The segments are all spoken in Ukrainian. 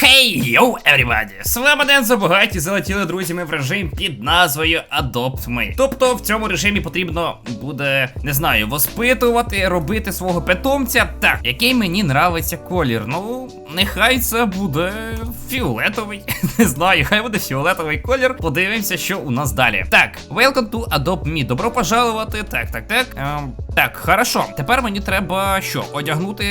Хей, йоу, everybody! З вами Ден Забагаті залетіли друзями в режим під назвою Adopt Me. Тобто в цьому режимі потрібно буде, не знаю, воспитувати, робити свого питомця. Так, який мені нравиться колір. Ну, нехай це буде фіолетовий. Не знаю, хай буде фіолетовий колір. Подивимося, що у нас далі. Так, welcome to Adopt Me. Добро пожалувати. Так, так, так. Ем, так, хорошо. Тепер мені треба що? Одягнути.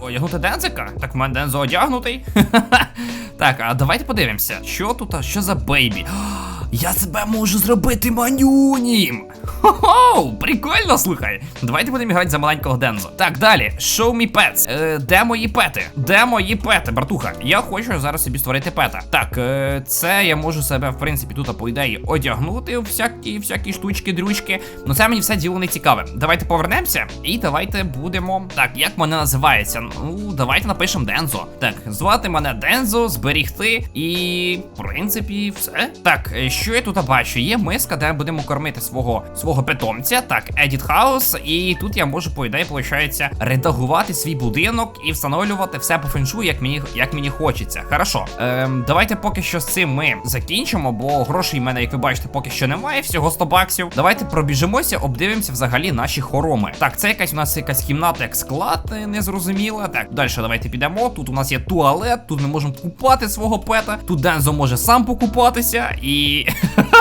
Одягнути Дензика? Так, в мене Дензо одягнутий. Так, а давайте подивимося, що тут, а що за бейбі. Я себе можу зробити манюнім. Хо-хо, прикольно, слухай. Давайте будемо грати за маленького Дензо. Так, далі. Show me pets. Е, де мої пети? Де мої пети, братуха? Я хочу зараз собі створити пета. Так, е, це я можу себе, в принципі, тут, по ідеї, одягнути всякі, всякі штучки, дрючки. Ну це мені все діло не цікаве. Давайте повернемося і давайте будемо. Так, як мене називається? Ну, давайте напишемо Дензо. Так, звати мене Дензо, зберігти. І, в принципі, все. Так, е, що я тут бачу? Є миска, де будемо кормити свого свого питомця. Так, Edit House. І тут я можу, по ідеї, виходить, редагувати свій будинок і встановлювати все по феншу, як мені як мені хочеться. Хорошо. Ем, давайте поки що з цим ми закінчимо, бо грошей в мене, як ви бачите, поки що немає, всього 100 баксів. Давайте пробіжимося, обдивимося взагалі наші хороми. Так, це якась у нас якась кімната, як склад, е, незрозуміла. Так, далі давайте підемо. Тут у нас є туалет, тут ми можемо купати свого пета. Тут Дензо може сам покупатися і.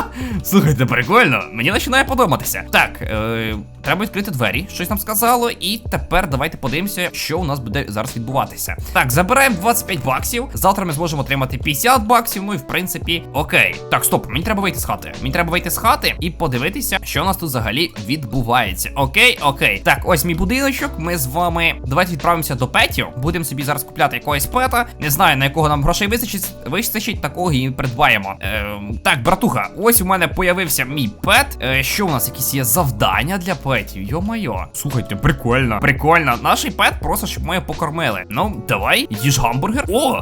Слухайте, прикольно, мені починає подобатися. Так, е, треба відкрити двері, щось нам сказало. І тепер давайте подивимося, що у нас буде зараз відбуватися. Так, забираємо 25 баксів. Завтра ми зможемо отримати 50 баксів. Ну і в принципі, окей. Так, стоп, мені треба вийти з хати. Мені треба вийти з хати і подивитися, що у нас тут взагалі відбувається. Окей, окей. Так, ось мій будиночок. Ми з вами. Давайте відправимося до петів. Будемо собі зараз купляти якогось пета. Не знаю, на якого нам грошей вистачить, вистачить, такого і придбаємо. Ем, так, братуха, ось у мене появився мій пет. Е, що у нас якісь є завдання для петів? Йо-майо. Слухайте, прикольно. Прикольно. Наш пет просто щоб ми покормили. Ну, давай, їж гамбургер. О!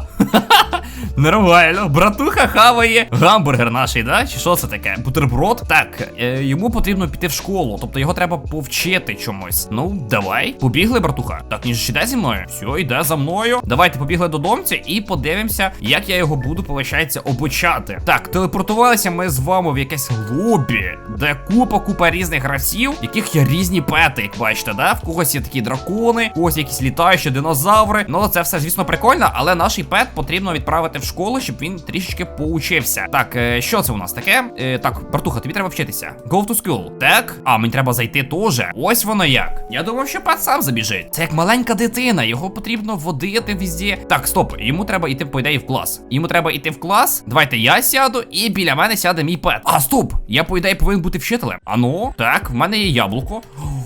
Нормально, братуха хаває гамбургер наш, да? Чи що це таке? Бутерброд? Так, е, йому потрібно піти в школу, тобто його треба повчити чомусь. Ну, давай. Побігли, братуха. Так, ніж ж іде зі мною. Все, йде за мною. Давайте побігли додомця і подивимося, як я його буду, виходить, обучати. Так, телепортувалися ми з вами в якесь лобі, де купа-купа різних гравців, яких є різні пети, як бачите, да? В когось є такі дракони, в когось якісь літаючі динозаври. Ну, це все, звісно, прикольно, але наш пет потрібно відправити в школу, щоб він трішечки поучився. Так, е, що це у нас таке? Е, так, братуха, тобі треба вчитися. Go to school. Так? А, мені треба зайти теж. Ось воно як. Я думав, що пет сам забіжить. Це як маленька дитина, його потрібно водити везде. Так, стоп, йому треба йти, по ідеї, в клас. Йому треба йти в клас. Давайте я сяду, і біля мене сяде мій пет. А, стоп! Я, по ідеї, повинен бути вчителем. А ну, так, в мене є яблуко.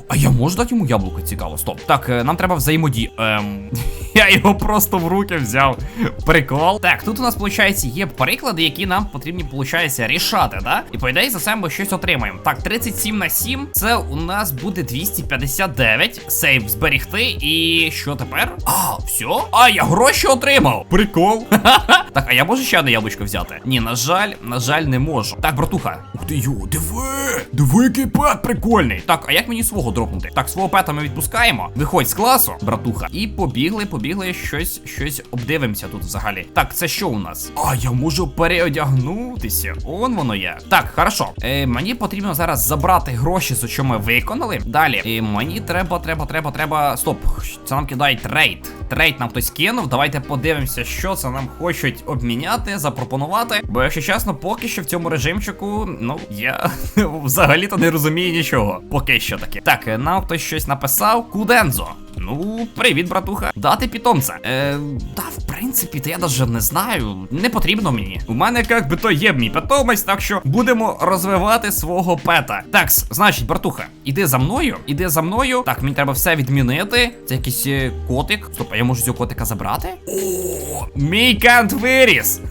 А я можу дати йому яблуко, цікаво. Стоп. Так, е, нам треба взаємодії. Ем, я його просто в руки взяв. Прикол. Так, тут у нас, виходить, є приклади, які нам потрібні, виходить, рішати, да? І по ідеї за себе ми щось отримаємо. Так, 37 на 7. Це у нас буде 259. Сейв зберігти. І що тепер? А, все? А, я гроші отримав. Прикол. так, а я можу ще одне яблучко взяти? Ні, на жаль, на жаль, не можу. Так, братуха. Ух ти, йо, диви! Диви, який пет прикольний. Так, а як мені свого дропнути? Так, свого пета ми відпускаємо. Виходь з класу, братуха. І побігли, побігли щось, щось обдивимося тут взагалі. Так, це що у нас? А, я можу переодягнутися. Он воно є. Так, хорошо. Е, мені потрібно зараз забрати гроші, що ми виконали. Далі. Е, мені треба, треба, треба, треба. Стоп. Це нам кидають трейд. Трейд нам хтось кинув. Давайте подивимося, що це нам хочуть обміняти, запропонувати. Бо, якщо чесно, поки що в цьому режимчику, ну, я взагалі-то не розумію нічого. Поки що таке. Так, е, нам хтось щось написав. Кудензо. Ну, привіт, братуха. Дати питомця. Е, да, в принципі, то я навіть не знаю. Не потрібно мені. У мене як би то є мій питомець, так що будемо розвивати свого пета. Так, значить, братуха, іди за мною, іди за мною. Так, мені треба все відмінити. Це якийсь е, котик. Стоп, а я можу цього котика забрати? О, мій кант виріс.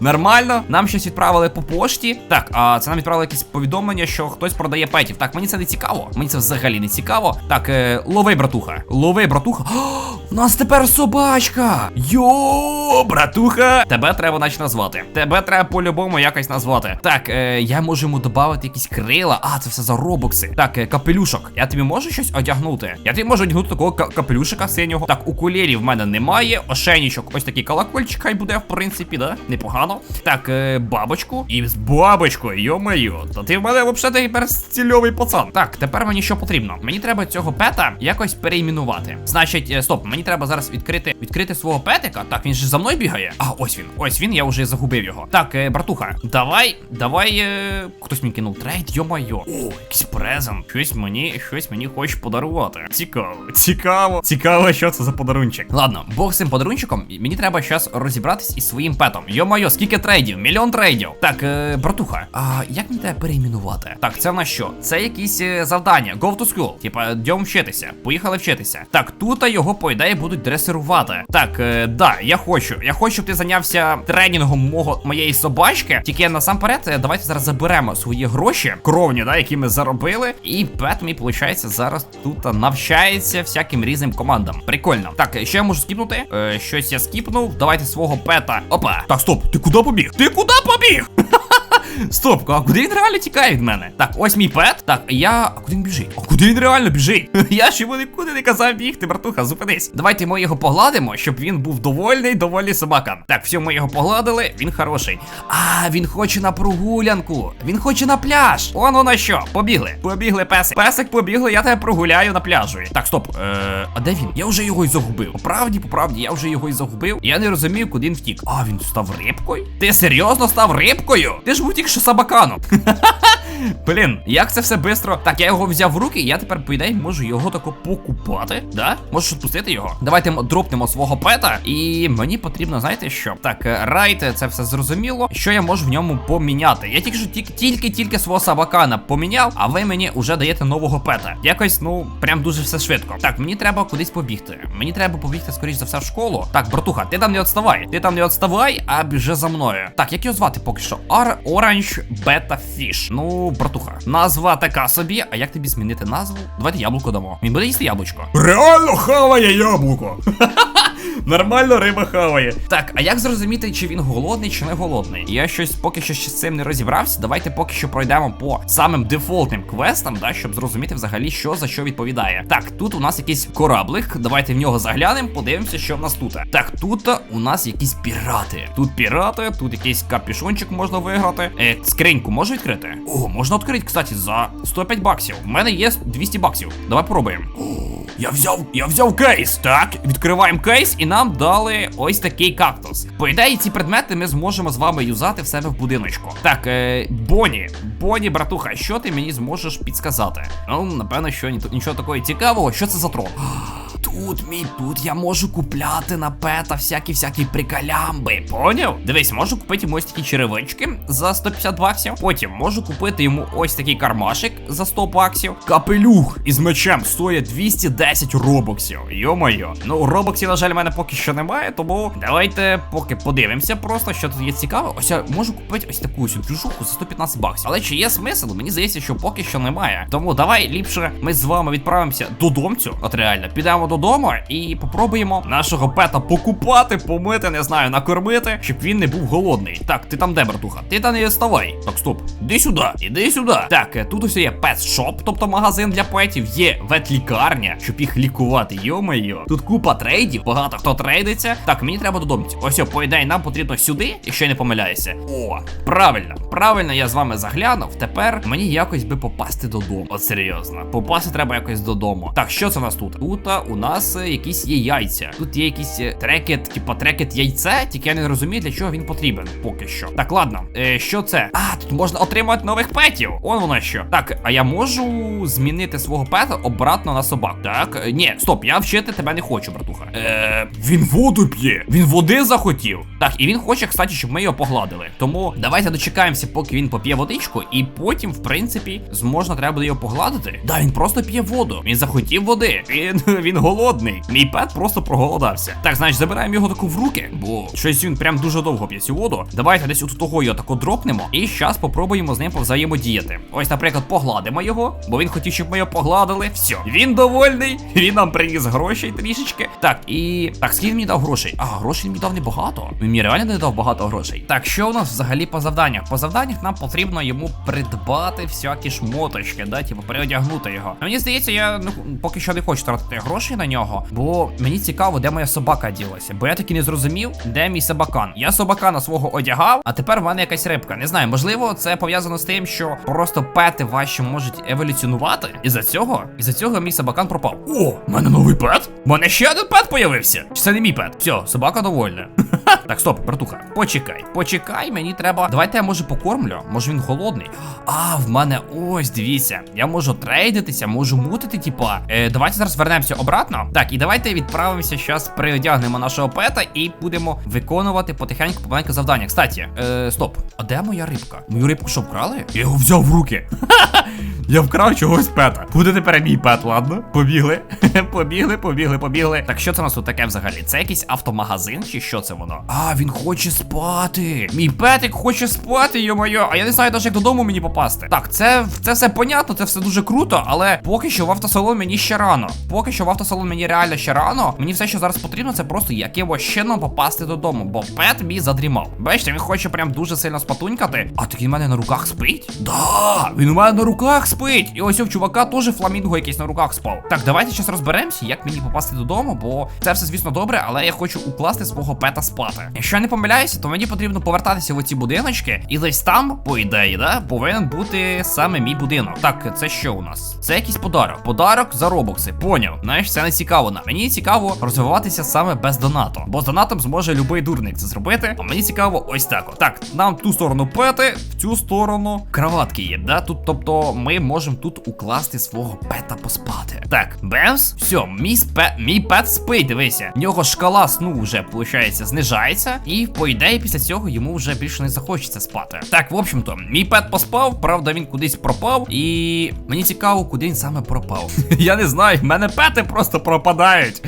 Нормально. Нам щось відправили по пошті. Так, а це нам відправили якісь повідомлення, що хтось продає петів. Так, мені це не цікаво. Мені це взагалі не цікаво. Так, е, лови, братуха. Лови, братуха. У нас тепер собачка. Йо, братуха. Тебе треба наче назвати. Тебе треба по-любому якось назвати. Так, е, я можу йому додати якісь крила. А, це все за робокси. Так, е, капелюшок. Я тобі можу щось одягнути? Я тобі можу одягнути такого капелюшика синього. Так, укулелів в мене немає. Ошейничок, ось такий колокольчик хай буде, в принципі, да? Непогано. Так, е, бабочку. І з бабочкою, йо-моє. Та ти в мене взагалі тепер стільовий пацан. Так, тепер мені що потрібно? Мені треба цього пета якось перейменувати. Значить, е, стоп, мені треба зараз відкрити відкрити свого петика. Так, він же за мною бігає. А, ось він. Ось він, я вже загубив його. Так, е, братуха, давай, давай. Хтось мені кинув трейд, йо-моє. О, якийсь презент. Щось мені, щось мені хочеш подарувати. Цікаво, цікаво, цікаво, що це за подарунчик. Ладно, бог з цим подарунчиком. Мені треба зараз розібратись із своїм петом. Йо-моє, скільки трейдів? Мільйон трейдів. Так, е, братуха, а як мені тебе перейменувати? Так, це на що? Це якісь е, завдання. Go to school. Типа, йдемо вчитися. Поїхали вчитися. Так, тут його, по ідеї, будуть дресирувати. Так, е, да, я хочу. Я хочу, щоб ти зайнявся тренінгом мого моєї собачки. Тільки насамперед, е, давайте зараз заберемо свої гроші, кровні, да, які ми заробили. І пет мій, виходить, зараз тут навчається всяким різним командам. Прикольно. Так, що я можу скіпнути? Е, щось я скіпнув. Давайте свого пета. Опа. Так, стоп, ти куди побіг? Ти куди побіг? Стоп, а куди він реально тікає від мене? Так, ось мій пет. Так, я. А куди він біжить? А куди він реально біжить? Я ж йому нікуди не казав бігти, братуха, зупинись. Давайте ми його погладимо, щоб він був довольний, доволі собака. Так, все, ми його погладили, він хороший. А, він хоче на прогулянку. Він хоче на пляж. Он воно що. Побігли. Побігли, песик. Песик побігли, я тебе прогуляю на пляжу. Так, стоп. Е, а де він? Я вже його й загубив. По правді, по правді, я вже його й загубив. Я не розумію, куди він втік. А, він став рибкою? Ти серйозно став рибкою? Ти ж був тільки що собаканом. Блін, як це все бистро. Так, я його взяв в руки, і я тепер, по ідеї, можу його тако покупати. Да? Можеш відпустити його. Давайте дропнемо свого пета. І мені потрібно, знаєте що? Так, е, райт, це все зрозуміло. Що я можу в ньому поміняти? Я тільки що тільки тільки тільки свого собакана поміняв, а ви мені вже даєте нового пета. Якось, ну, прям дуже все швидко. Так, мені треба кудись побігти. Мені треба побігти, скоріш за все, в школу. Так, братуха, ти там не відставай. Ти там не відставай, а біжи за мною. Так, як його звати поки що? Ар Оранж Бета Fish. Ну, братуха, назва така собі. А як тобі змінити назву? Давайте яблуко дамо. Він буде їсти яблучко. Реально хаває яблуко. Нормально риба хаває. Так, а як зрозуміти, чи він голодний, чи не голодний? Я щось поки що ще з цим не розібрався. Давайте поки що пройдемо по самим дефолтним квестам, да, щоб зрозуміти взагалі, що за що відповідає. Так, тут у нас якийсь кораблик. Давайте в нього заглянемо, подивимося, що в нас тут. Так, тут у нас якісь пірати. Тут пірати, тут якийсь капюшончик можна виграти. Е, скриньку можу відкрити? О, можна відкрити, кстати, за 105 баксів. У мене є 200 баксів. Давай пробуємо. Я взяв, я взяв кейс. Так, відкриваємо кейс, і нам дали ось такий кактус. По ідеї, ці предмети ми зможемо з вами юзати в себе в будиночку. Так, е, Боні, Боні, братуха, що ти мені зможеш підсказати? Ну, напевно, що ні, нічого такого цікавого. Що це за трол? Тут мій тут я можу купляти на пета всякі всякі приколямби. Поняв? Дивись, можу купити йому ось такі черевички за 150 баксів. Потім можу купити йому ось такий кармашик за 100 баксів. Капелюх із мечем стоїть 210 робоксів. Йо-моє. Ну, робоксів, на жаль, в мене поки що немає, тому давайте поки подивимося просто, що тут є цікаве. Ось я можу купити ось таку ось движуху за 115 баксів. Але чи є смисл? Мені здається, що поки що немає. Тому давай ліпше ми з вами відправимося додомцю. От реально, підемо додому і попробуємо нашого пета покупати, помити, не знаю, накормити, щоб він не був голодний. Так, ти там де, братуха? Ти там не вставай. Так, стоп. Іди сюди, іди сюди. Так, е, тут ось є пет-шоп, тобто магазин для петів, є ветлікарня, щоб їх лікувати. Йо-моє. Тут купа трейдів, багато хто трейдиться. Так, мені треба додому. Ось, по ідеї, нам потрібно сюди, якщо я не помиляюся. О, правильно, правильно, я з вами заглянув. Тепер мені якось би попасти додому. От серйозно, попасти треба якось додому. Так, що це у нас тут? Тут у нас е, якісь є яйця. Тут є якийсь е, трекет, типа трекет яйце, тільки я не розумію, для чого він потрібен. Поки що. Так, ладно, е, що це? А, тут можна отримати нових петів. Он воно що. Так, а я можу змінити свого пета обратно на собак. Так, е, ні, стоп, я вчити тебе не хочу, братуха. Е, він воду п'є. Він води захотів. Так, і він хоче, кстати, щоб ми його погладили. Тому давайте дочекаємося, поки він поп'є водичку, і потім, в принципі, зможна треба буде його погладити. Да, він просто п'є воду. Він захотів води. Він, він голодний. Голодний. Мій пет просто проголодався. Так, значить, забираємо його таку в руки, бо щось він прям дуже довго п'є цю воду. Давайте десь от того його тако дропнемо. І зараз попробуємо з ним повзаємодіяти. Ось, наприклад, погладимо його, бо він хотів, щоб ми його погладили. Все, він довольний. Він нам приніс грошей трішечки. Так, і. Так, скільки мені дав грошей? А, грошей мені дав небагато. Мені реально не дав багато грошей. Так, що у нас взагалі по завданнях? По завданнях нам потрібно йому придбати всякі шмоточки, да, типу, переодягнути його. Мені здається, я ну, поки що не хочу тратити гроші на нього, бо мені цікаво, де моя собака ділася. Бо я таки не зрозумів, де мій собакан. Я собакана свого одягав, а тепер в мене якась рибка. Не знаю, можливо, це пов'язано з тим, що просто пети ваші можуть еволюціонувати. І за цього, і за цього мій собакан пропав. О, в мене новий пет? У мене ще один пет появився. Чи це не мій пет? Все, собака довольна. Так, стоп, братуха, почекай, почекай, мені треба. Давайте я може покормлю. Може він голодний. А, в мене ось, дивіться. Я можу трейдитися, можу мутити, типа. Е, давайте зараз вернемося обратно. Так, і давайте відправимося зараз, приодягнемо нашого пета і будемо виконувати потихеньку помаленьку завдання. Кстати, е, стоп. А де моя рибка? Мою рибку що вкрали? Я його взяв в руки. Я вкрав чогось пета. Буде тепер мій пет, ладно? Побігли. побігли, побігли, побігли. Так що це у нас тут таке взагалі? Це якийсь автомагазин чи що це воно? А, він хоче спати. Мій петик хоче спати, йо-моє. А я не знаю навіть як додому мені попасти. Так, це, це все понятно, це все дуже круто, але поки що в автосалон мені ще рано. Поки що в автосалон мені реально ще рано. Мені все, що зараз потрібно, це просто якимось чином попасти додому, бо пет мій задрімав. Бачите, він хоче прям дуже сильно спатунькати. А так він у мене на руках спить? Да, він у мене на руках спить. І ось у чувака теж фламінго якийсь на руках спав. Так, давайте зараз розберемося, як мені попасти додому, бо це все, звісно, добре, але я хочу укласти свого пета спати. Якщо я не помиляюся, то мені потрібно повертатися в оці будиночки, і десь там, по ідеї, да, повинен бути саме мій будинок. Так, це що у нас? Це якийсь подарок. Подарок за робокси. Поняв. Знаєш, це не цікаво. Мені цікаво розвиватися саме без донату. Бо з донатом зможе любий дурник це зробити. А мені цікаво ось так. Так, нам ту сторону пети, в цю сторону кроватки є. Да? Тут, тобто, ми можемо тут укласти свого пета поспати. Так, бемс, все, мій спе, мій пет спить, дивися. В нього шкала сну вже, виходить, знижається. І по ідеї, після цього йому вже більше не захочеться спати. Так, в общем-то, мій пет поспав, правда, він кудись пропав. І мені цікаво, куди він саме пропав. Я не знаю, в мене пети просто пропадають.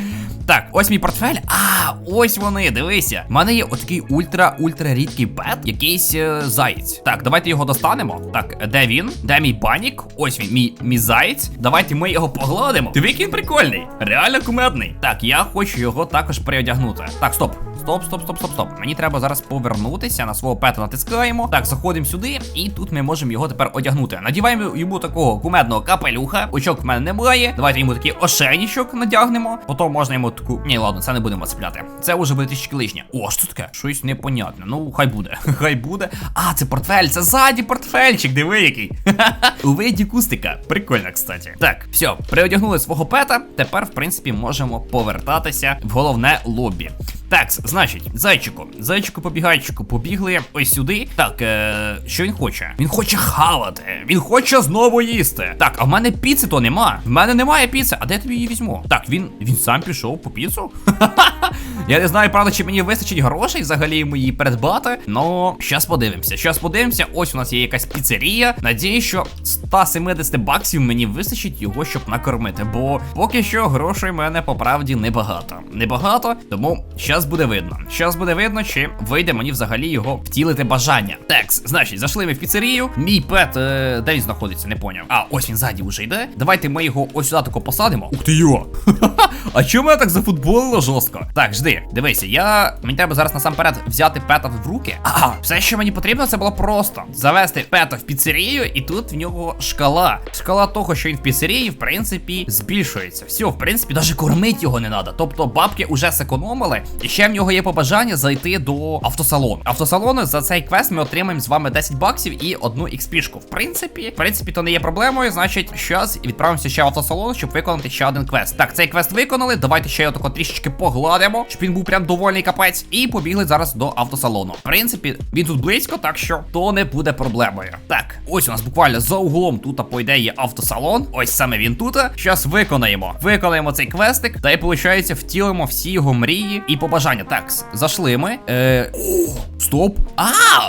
Так, ось мій портфель. А, ось вони, дивися. У мене є отакий ультра-ультра рідкий пет, якийсь е, заєць. Так, давайте його достанемо. Так, де він? Де мій банік? Ось він, мій, мій заєць. Давайте ми його погладимо. Який він прикольний. Реально кумедний. Так, я хочу його також переодягнути. Так, стоп. Стоп, стоп, стоп, стоп, стоп. Мені треба зараз повернутися на свого пета натискаємо. Так, заходимо сюди, і тут ми можемо його тепер одягнути. Надіваємо йому такого кумедного капелюха. Очок в мене немає. Давайте йому такий ошейничок надягнемо. Потім можна йому таку. Ні, ладно, це не будемо цепляти. Це вже буде трішки лишнє. О, що таке? Щось непонятне. Ну, хай буде. Хай буде. А, це портфель, це ззаді портфельчик, диви який. У виді кустика. Прикольно, кстати. Так, все, приодягнули свого пета. Тепер, в принципі, можемо повертатися в головне лобі. Так, значить, зайчику, зайчику побігайчику, побігли ось сюди. Так, е, що він хоче? Він хоче хавати. Він хоче знову їсти. Так, а в мене піци то нема. В мене немає піци. А де я тобі її візьму? Так, він він сам пішов по піцу. Я не знаю, правда, чи мені вистачить грошей взагалі йому її придбати. Но щас подивимося. Щас подивимося. Ось у нас є якась піцерія. Надіюсь, що 170 баксів мені вистачить його, щоб накормити. Бо поки що грошей в мене по правді небагато. Небагато, тому щас буде видно. Щас буде видно, чи вийде мені взагалі його втілити бажання. Текс, значить, зайшли ми в піцерію. Мій пет, е, де він знаходиться, не поняв. А, ось він ззаді вже йде. Давайте ми його ось сюди тако посадимо. Ух ти йо! А чому мене так зафутболило жорстко? Так, жди, дивися, я. Мені треба зараз насамперед взяти пета в руки. А, все, що мені потрібно, це було просто завести пета в піцерію, і тут в нього шкала. Шкала того, що він в піцерії, в принципі, збільшується. Все, в принципі, навіть кормити його не треба. Тобто бабки вже зекономили. І ще в нього є побажання зайти до автосалону. Автосалону за цей квест ми отримаємо з вами 10 баксів і одну XP-шку. В принципі, в принципі, то не є проблемою. Значить, щас відправимося ще в автосалон, щоб виконати ще один квест. Так, цей квест виконали. Давайте ще його тако трішечки погладимо, щоб він був прям довольний капець. І побігли зараз до автосалону. В принципі, він тут близько, так що то не буде проблемою. Так, ось у нас буквально за углом тут, по ідеї, автосалон. Ось саме він тут. Щас виконаємо. Виконаємо цей квестик, та й, виходить, втілимо всі його мрії і побажання. Так, зайшли ми. Е... О, Стоп. А,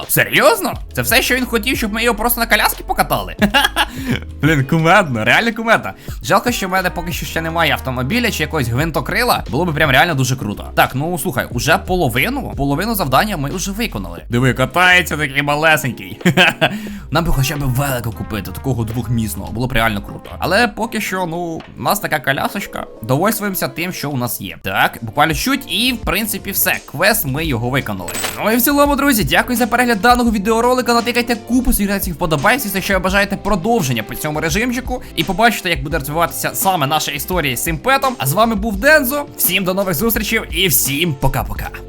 серйозно? Це все, що він хотів, щоб ми його просто на коляски покатали? Блін, кумедно, реально кумедно. Жалко, що в мене поки що ще немає автомобіля чи якогось гвинтокрила. Було б прям реально дуже круто. Так, ну слухай, уже половину, половину завдання ми вже виконали. Диви, катається такий малесенький. Нам би хоча б велико купити, такого двохмісного. Було б реально круто. Але поки що, ну, у нас така колясочка. Довольствуємося тим, що у нас є. Так, буквально чуть, і в принципі все. Квест ми його виконали. Ну і в цілому, друзі, дякую за перегляд даного відеоролика. Натикайте купу свій вподобайся, якщо бажаєте продовження по цьому режимчику. І побачите, як буде розвиватися саме наша історія з цим петом. А з вами був Дензо. Всім до нових зустрічей і всім пока-пока.